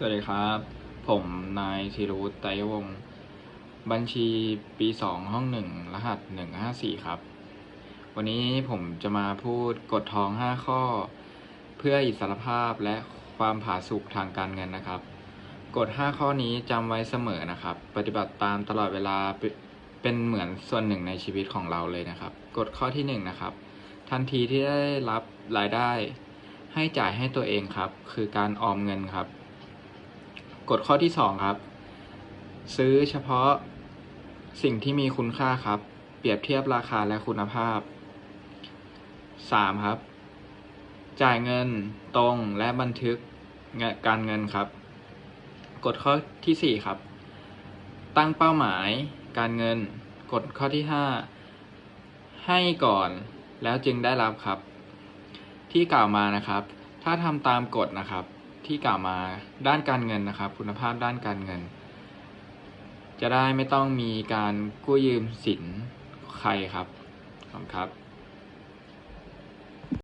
สวัสดีครับ ผมนายธีรุตไตวงศ์บัญชีปีสองห้องหนึ่งรหัสหนึ่งห้าสี่ครับ วันนี้ผมจะมาพูดกฎทองห้าข้อ เพื่ออิสรภาพและความผาสุกทางการเงินนะครับกฎห้าข้อนี้จำไว้เสมอนะครับ ปฏิบัติตามตลอดเวลาเป็นเป็นเหมือนส่วนหนึ่งในชีวิตของเราเลยนะครับกฎข้อที่หนึ่งนะครับ ทันทีที่ได้รับรายได้ ให้จ่ายให้ตัวเองครับ คือการออมเงินครับ กฎข้อที่สองครับ ซื้อเฉพาะสิ่งที่มีคุณค่าครับ เปรียบเทียบราคาและคุณภาพสามครับ จ่ายเงินตรงและบันทึกเงินการเงินครับ กฎข้อที่สี่ครับ ตั้งเป้าหมายการเงิน กฎข้อที่ห้าให้ก่อนแล้วจึงได้รับครับ ที่กล่าวมานะครับ ถ้าทำตามกฎนะครับ ที่กล่าวมาด้านการเงินนะครับ คุณภาพด้านการเงิน จะได้ไม่ต้องมีการกู้ยืมสินใครครับขอบคุณครับ